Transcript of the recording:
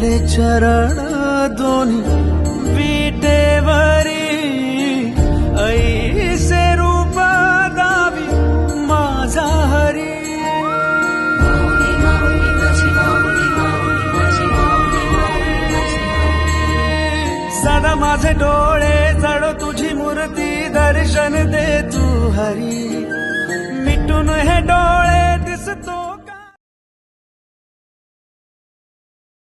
ठेविले चरण दोन्ही विटेवरी ऐसे रूप दावी माझा हरी. सदा माझे डोळे जड तुझी मूर्ती दर्शन दे तू हरी.